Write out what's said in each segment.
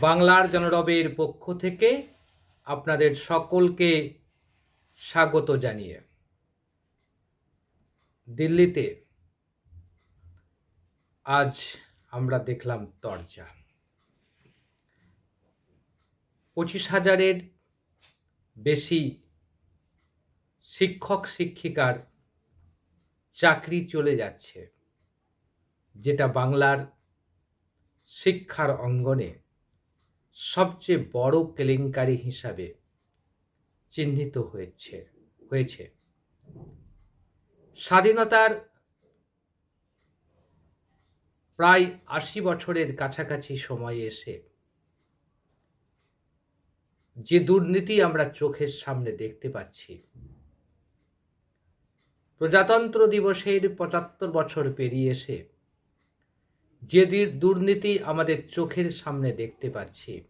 বাংলার জনরবের পক্ষ থেকে আপনাদের সকলকে স্বাগত জানিয়ে দিল্লিতে আজ আমরা দেখলাম তরজা। পঁচিশ হাজারের বেশি শিক্ষক, শিক্ষিকার চাকরি চলে যাচ্ছে, যেটা বাংলার শিক্ষার অঙ্গনে সবচেয়ে বড় কেলেঙ্কারি হিসাবে চিহ্নিত হয়েছে হয়েছে। স্বাধীনতার প্রায় আশি বছরের কাছাকাছি সময়ে এসে যে দুর্নীতি আমরা চোখের সামনে দেখতে পাচ্ছি, প্রজাতন্ত্র দিবসের পঁচাত্তর বছর পেরিয়ে এসে যে দুর্নীতি আমাদের চোখের সামনে দেখতে পাচ্ছি।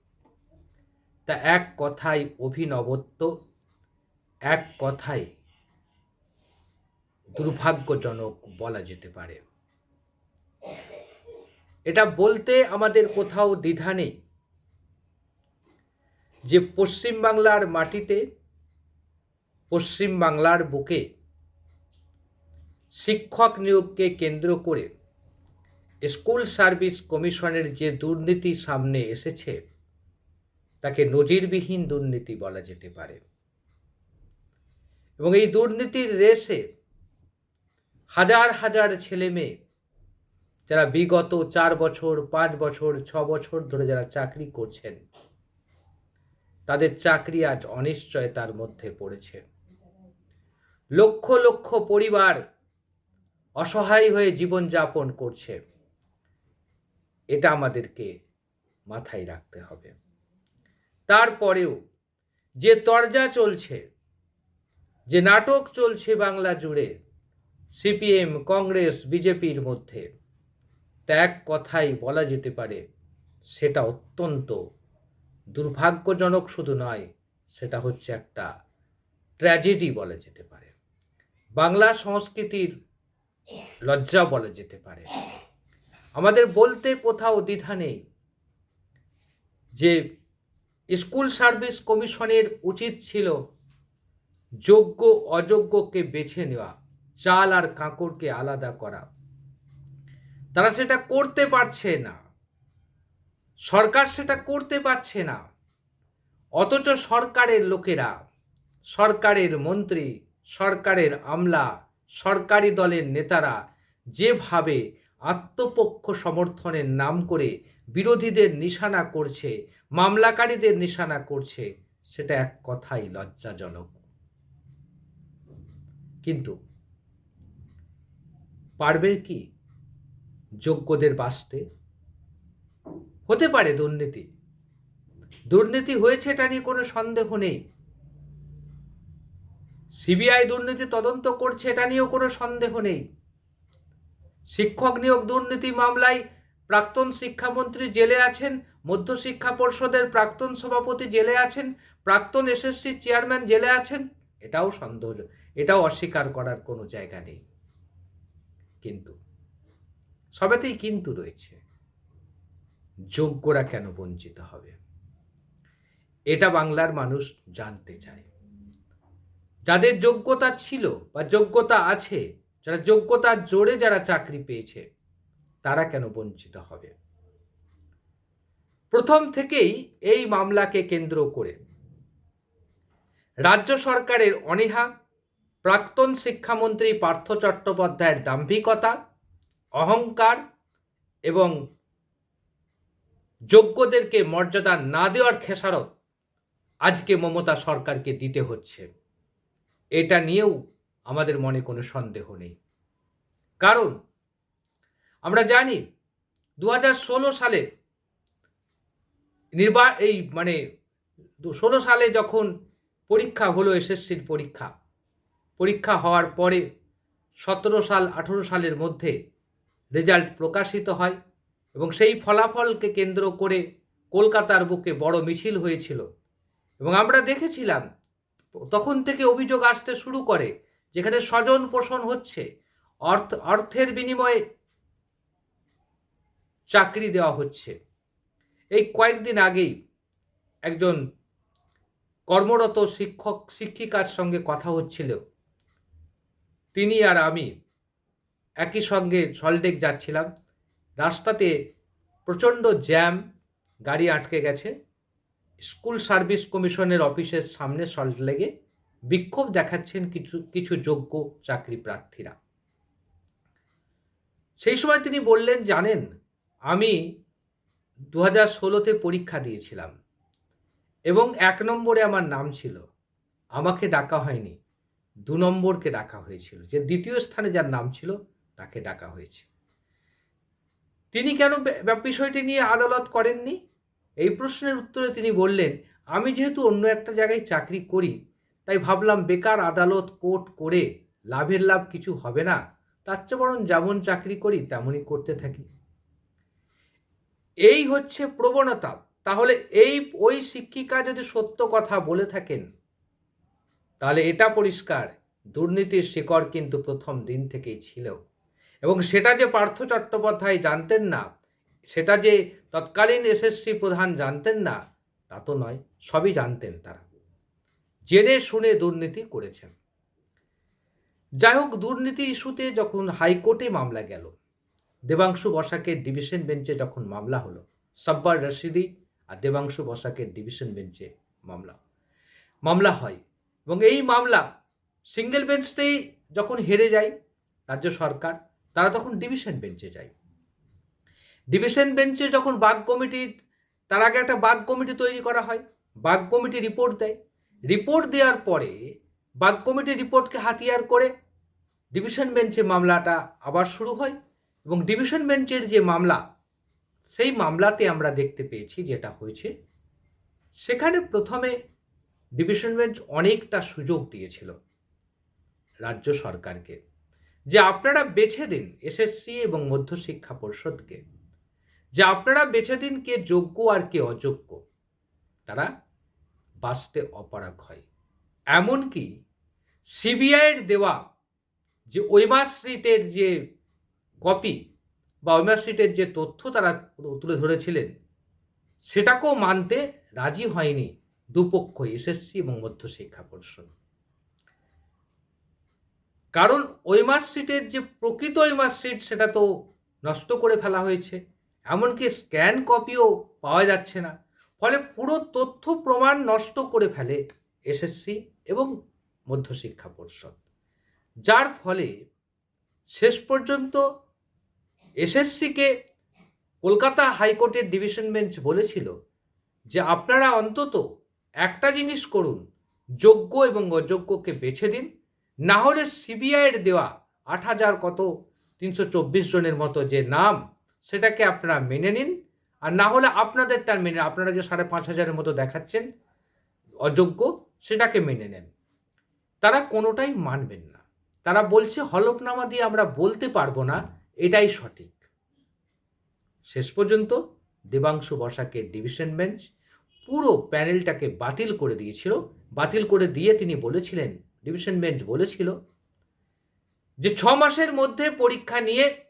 তা এক কথায় অভিনবত্ব, এক কথায় দুর্ভাগ্যজনক বলা যেতে পারে। এটা বলতে আমাদের কোথাও দ্বিধা নেই যে পশ্চিমবাংলার মাটিতে পশ্চিমবাংলার বুকে শিক্ষক নিয়োগকে কেন্দ্র করে স্কুল সার্ভিস কমিশনের যে দুর্নীতি সামনে এসেছে, তাকে নজিরবিহীন দুর্নীতি বলা যেতে পারে। এবং এই দুর্নীতির রেসে হাজার হাজার ছেলে মেয়ে, যারা বিগত চার বছর, পাঁচ বছর, ছ বছর ধরে যারা চাকরি করছেন, তাদের চাকরি আজ অনিশ্চয়তার মধ্যে পড়েছে। লক্ষ লক্ষ পরিবার অসহায় হয়ে জীবনযাপন করছে। এটা আমাদেরকে মাথায় রাখতে হবে। তারপরেও যে তরজা চলছে, যে নাটক চলছে বাংলা জুড়ে, সিপিএম, কংগ্রেস, বিজেপির মধ্যে, তা এক কথাই বলা যেতে পারে, সেটা অত্যন্ত দুর্ভাগ্যজনক শুধু নয়, সেটা হচ্ছে একটা ট্র্যাজেডি বলা যেতে পারে। বাংলা সংস্কৃতির লজ্জা বলা যেতে পারে। আমাদের বলতে কোথাও দ্বিধা নেই যে স্কুল সার্ভিস কমিশনের উচিত ছিল যোগ্য অযোগ্যকে বেছে নেওয়া, চাল আর কাঁকড়কে আলাদা করা। তারা সেটা করতে পারছে না। সরকার সেটা করতে পারছে না। অথচ সরকারের লোকেরা, সরকারের মন্ত্রী, সরকারের আমলা, সরকারি দলের নেতারা যেভাবে আত্মপক্ষ সমর্থনের নাম করে বিরোধীদের নিশানা করছে, মামলাকারীদের নিশানা করছে, সেটা এক কথাই লজ্জাজনক। কিন্তু পারবে কি যোগ্যদের বাঁচতে? হতে পারে দুর্নীতি। দুর্নীতি হয়েছে এটা নিয়ে কোনো সন্দেহ নেই। সিবিআই দুর্নীতি তদন্ত করছে এটা নিয়েও কোনো সন্দেহ নেই। শিক্ষক নিয়োগ দুর্নীতি মামলায় প্রাক্তন শিক্ষামন্ত্রী জেলে আছেন, মধ্যশিক্ষা পর্ষদের প্রাক্তন সভাপতি জেলে আছেন, প্রাক্তন এসএসসি চেয়ারম্যান জেলে আছেন, এটাও সন্দেহ, এটাও অস্বীকার করার কোনো জায়গা নেই। কিন্তু, সবেতেই কিন্তু রয়েছে। যোগ্যরা কেন বঞ্চিত হবে? এটা বাংলার মানুষ জানতে চায়। যাদের যোগ্যতা ছিল বা যোগ্যতা আছে যারা যোগ্যতার জোরে যারা চাকরি পেয়েছে, তারা কেন বঞ্চিত হবে? প্রথম থেকেই এই মামলাকে কেন্দ্র করে রাজ্য সরকারের অনীহা, প্রাক্তন শিক্ষামন্ত্রী পার্থ চট্টোপাধ্যায়ের দাম্ভিকতা, অহংকার এবং যোগ্যদেরকে মর্যাদা না দেওয়ার খেসারত আজকে মমতা সরকারকে দিতে হচ্ছে। এটা নিয়েও আমাদের মনে কোনো সন্দেহ নেই। কারণ, আমরা জানি দু হাজার ষোলো সালে নির্বা, এই মানে ষোলো সালে যখন পরীক্ষা হলো এসএসসির পরীক্ষা পরীক্ষা হওয়ার পরে সতেরো সাল, আঠেরো সালের মধ্যে রেজাল্ট প্রকাশিত হয় এবং সেই ফলাফলকে কেন্দ্র করে কলকাতার বুকে বড় মিছিল হয়েছিল। এবং আমরা দেখেছিলাম, তখন থেকে অভিযোগ আসতে শুরু করে যেখানে স্বজন পোষণ হচ্ছে, অর্থ, অর্থের বিনিময়ে চাকরি দেওয়া হচ্ছে। এই কয়েকদিন আগেই একজন কর্মরত শিক্ষক, শিক্ষিকার সঙ্গে কথা হচ্ছিল। তিনি আর আমি একই সঙ্গে সল্টেক যাচ্ছিলাম। রাস্তাতে প্রচণ্ড জ্যাম, গাড়ি আটকে গেছে। স্কুল সার্ভিস কমিশনের অফিসের সামনে সল্ট লেগে বিক্ষোভ দেখাচ্ছেন কিছু কিছু যোগ্য চাকরি প্রার্থীরা। সেই সময় তিনি বললেন, জানেন, আমি দু হাজার ষোলোতে পরীক্ষা দিয়েছিলাম এবং এক নম্বরে আমার নাম ছিল। আমাকে ডাকা হয়নি। দু নম্বরকে ডাকা হয়েছিল। যে দ্বিতীয় স্থানে যার নাম ছিল, তাকে ডাকা হয়েছে। তিনি কেন বিষয়টি নিয়ে আদালত করেননি? এই প্রশ্নের উত্তরে তিনি বললেন, আমি যেহেতু অন্য একটা জায়গায় চাকরি করি তাই ভাবলাম বেকার আদালত কোর্ট করে লাভের লাভ কিছু হবে না। তার চেয়ে বরং যেমন চাকরি করি, তেমনই করতে থাকি। এই হচ্ছে প্রবণতা। তাহলে এই, ওই শিক্ষিকা যদি সত্য কথা বলে থাকেন, তাহলে এটা পরিষ্কার। দুর্নীতির শিকড় কিন্তু প্রথম দিন থেকেই ছিল। এবং সেটা যে পার্থ চট্টোপাধ্যায় জানতেন না, সেটা যে তৎকালীন এসএসসি প্রধান জানতেন না, তা তো নয়, সবই জানতেন তারা। জেনে শুনে দুর্নীতি করেছেন। যাই হোক দুর্নীতি ইস্যুতে যখন হাইকোর্টে মামলা গেল, দেবাংশু বসাকের ডিভিশন বেঞ্চে যখন মামলা হলো, সাব্বার রশিদি আর দেবাংশু বসাকের ডিভিশন বেঞ্চে মামলা। মামলা হয় এবং এই মামলা সিঙ্গেল বেঞ্চতেই যখন হেরে যায় রাজ্য সরকার, তারা তখন ডিভিশন বেঞ্চে যায়। ডিভিশন বেঞ্চে যখন বাঘ কমিটির তার আগে একটা বাঘ কমিটি তৈরি করা হয়। বাঘ কমিটি রিপোর্ট দেয়। রিপোর্ট দেওয়ার পরে বাগ কমিটি রিপোর্টকে হাতিয়ার করে ডিভিশন বেঞ্চে মামলাটা আবার শুরু হয় এবং ডিভিশন বেঞ্চের যে মামলা, সেই মামলাতে আমরা দেখতে পেয়েছি যেটা হয়েছে, সেখানে প্রথমে ডিভিশন বেঞ্চ অনেকটা সুযোগ দিয়েছিল রাজ্য সরকারকে যে আপনারা বেছে দিন এসএসসি এবং মধ্যশিক্ষা পর্ষদকে, যে আপনারা বেছে দিন কে যোগ্য আর কে অযোগ্য, তারা বাঁচতে অপারগ হয়। এমনকি সিবিআইয়ের দেওয়া যে ওই মার্কশিটের যে কপি বা ওই মার্কশিটের যে তথ্য তারা তুলে ধরেছিলেন, সেটাকেও মানতে রাজি হয়নি দুপক্ষ, এসএসসি এবং মধ্য শিক্ষা পর্ষদ। কারণ ওই মার্কশিটের যে প্রকৃত ওই মার্কশিট সেটা তো নষ্ট করে ফেলা হয়েছে। এমনকি স্ক্যান কপিও পাওয়া যাচ্ছে না। ফলে পুরো তথ্য প্রমাণ নষ্ট করে ফেলে এসএসসি এবং মধ্যশিক্ষা পর্ষদ। যার ফলে শেষ পর্যন্ত এসএসসিকে কলকাতা হাইকোর্টের ডিভিশন বেঞ্চ বলেছিল যে, আপনারা অন্তত একটা জিনিস করুন, যোগ্য এবং অযোগ্যকে বেছে দিন। না হলে সিবিআইয়ের দেওয়া আট হাজার কত, তিনশো চব্বিশ জনের মতো যে নাম, সেটাকে আপনারা মেনে নিন। আর না হলে আপনাদের আপনাদেরটা মেনে আপনারা যে সাড়ে পাঁচ হাজারের মতো দেখাচ্ছেন, অযোগ্য, সেটাকে মেনে নেন। তারা কোনোটাই মানবেন না। তারা বলছে, হলফনামা দিয়ে আমরা বলতে পারব না, এটাই সঠিক। শেষ পর্যন্ত দেবাংশু বসাকের ডিভিশন বেঞ্চ পুরো প্যানেলটাকে বাতিল করে দিয়েছিল। বাতিল করে দিয়ে তিনি বলেছিলেন ডিভিশন বেঞ্চ বলেছিল যে ছ মাসের মধ্যে পরীক্ষা নিয়ে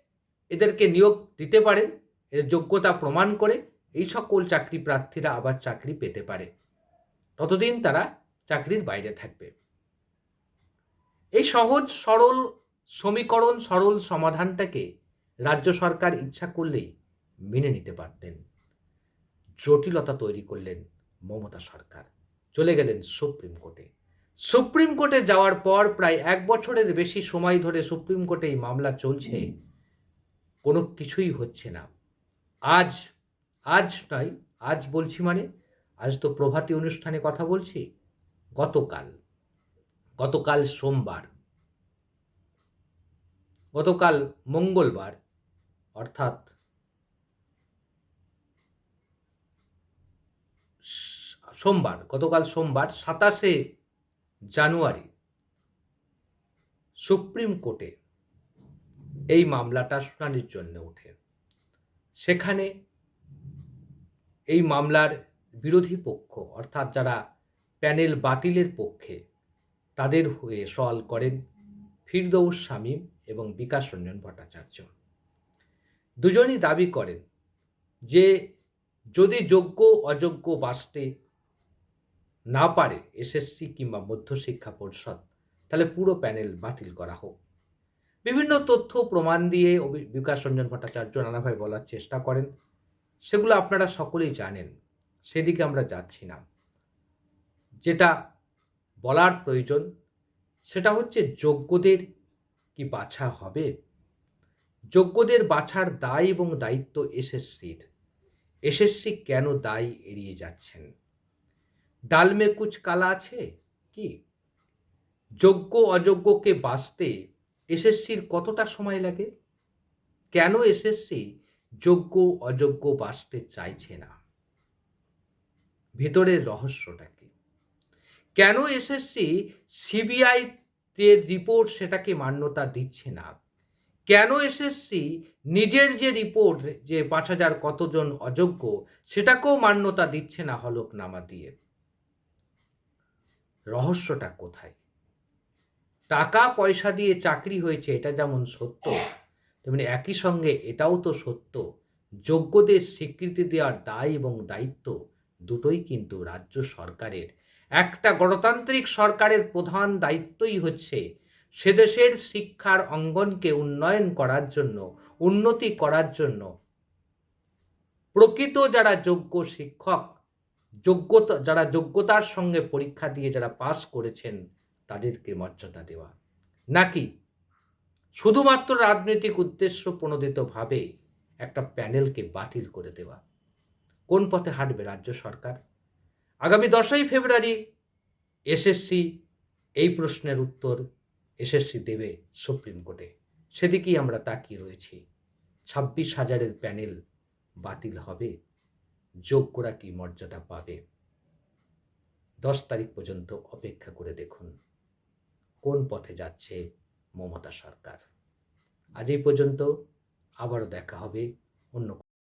এদেরকে নিয়োগ দিতে পারেন। এদের যোগ্যতা প্রমাণ করে এই সকল চাকরি প্রার্থীরা আবার চাকরি পেতে পারে। ততদিন তারা চাকরির বাইরে থাকবে। এই সহজ, সরল সমীকরণ, সরল সমাধানটাকে রাজ্য সরকার ইচ্ছা করলেই মেনে নিতে পারতেন। জটিলতা তৈরি করলেন মমতা সরকার। চলে গেলেন সুপ্রিম কোর্টে। সুপ্রিম কোর্টে যাওয়ার পর প্রায় এক বছরের বেশি সময় ধরে সুপ্রিম কোর্টে এই মামলা চলছে, কোনো কিছুই হচ্ছে না। আজ আজ নয়, আজ বলছি মানে আজ তো প্রভাতী অনুষ্ঠানে কথা বলছি, গতকাল গতকাল সোমবার, গতকাল মঙ্গলবার, অর্থাৎ সোমবার, গতকাল সোমবার, সাতাশে জানুয়ারি, সুপ্রিম কোর্টে এই মামলাটা শুনানির জন্য ওঠে। সেখানে এই মামলার বিরোধী পক্ষ, অর্থাৎ যারা প্যানেল বাতিলের পক্ষে তাদের হয়ে সওয়াল করেন ফিরদৌস শামীম এবং বিকাশ রঞ্জন ভট্টাচার্য। দুজনই দাবি করেন যে যদি যোগ্য, অযোগ্য বাঁচতে না পারে, এসএসসি কিংবা মধ্যশিক্ষা পরিষদ, তাহলে পুরো প্যানেল বাতিল করা হোক। বিভিন্ন তথ্য, প্রমাণ দিয়ে বিকাশ রঞ্জন ভট্টাচার্য নানাভাবে বলার চেষ্টা করেন। সেগুলো আপনারা সকলেই জানেন। সেদিকে আমরা যাচ্ছি না। যেটা বলার প্রয়োজন, সেটা হচ্ছে যোগ্যদের কি বাছা হবে? যোগ্যদের বাছার দায় এবং দায়িত্ব এসএসসির। এসএসসি কেন দায় এড়িয়ে যাচ্ছেন? ডালমে কুচ কালা আছে কি? যোগ্য অযোগ্যকে বাঁচতে এসএসসির কতটা সময় লাগে? কেন এসএসসি যোগ্য, অযোগ্য বাঁচতে চাইছে না? ভেতরের রহস্যটা কি? কেন এসএসসি সিবিআই এর রিপোর্ট সেটাকে মান্যতা দিচ্ছে না? কেন এসএসসি নিজের যে রিপোর্ট যে পাঁচ হাজার কতজন অযোগ্য, সেটাকেও মান্যতা দিচ্ছে না হলফনামা দিয়ে? রহস্যটা কোথায়? টাকা পয়সা দিয়ে চাকরি হয়েছে, এটা যেমন সত্য, তেমনি একই সঙ্গে এটাও তো সত্য, যোগ্যদের স্বীকৃতি দেওয়ার দায় এবং দায়িত্ব দুটোই কিন্তু রাজ্য সরকারের। একটা গণতান্ত্রিক সরকারের প্রধান দায়িত্বই হচ্ছে সেদেশের শিক্ষার অঙ্গনকে উন্নয়ন করার জন্য, উন্নতি করার জন্য। প্রকৃত যারা যোগ্য শিক্ষক, যোগ্যতা, যারা যোগ্যতার সঙ্গে পরীক্ষা দিয়ে যারা পাস করেছেন তাদেরকে মর্যাদা দেওয়া। নাকি শুধুমাত্র রাজনৈতিক উদ্দেশ্য প্রণোদিতভাবে একটা প্যানেলকে বাতিল করে দেওয়া? কোন পথে হাঁটবে রাজ্য সরকার? আগামী দশই ফেব্রুয়ারি এসএসসি এই প্রশ্নের উত্তর এসএসসি দেবে সুপ্রিম কোর্টে। সেদিকেই আমরা তাকিয়ে রয়েছি। ছাব্বিশ হাজারের প্যানেল বাতিল হবে। যোগ্যরা কি মর্যাদা পাবে? দশ তারিখ পর্যন্ত অপেক্ষা করে দেখুন। কোন পথে যাচ্ছে মমতা সরকার? আজ এই পর্যন্ত আবারও দেখা হবে অন্য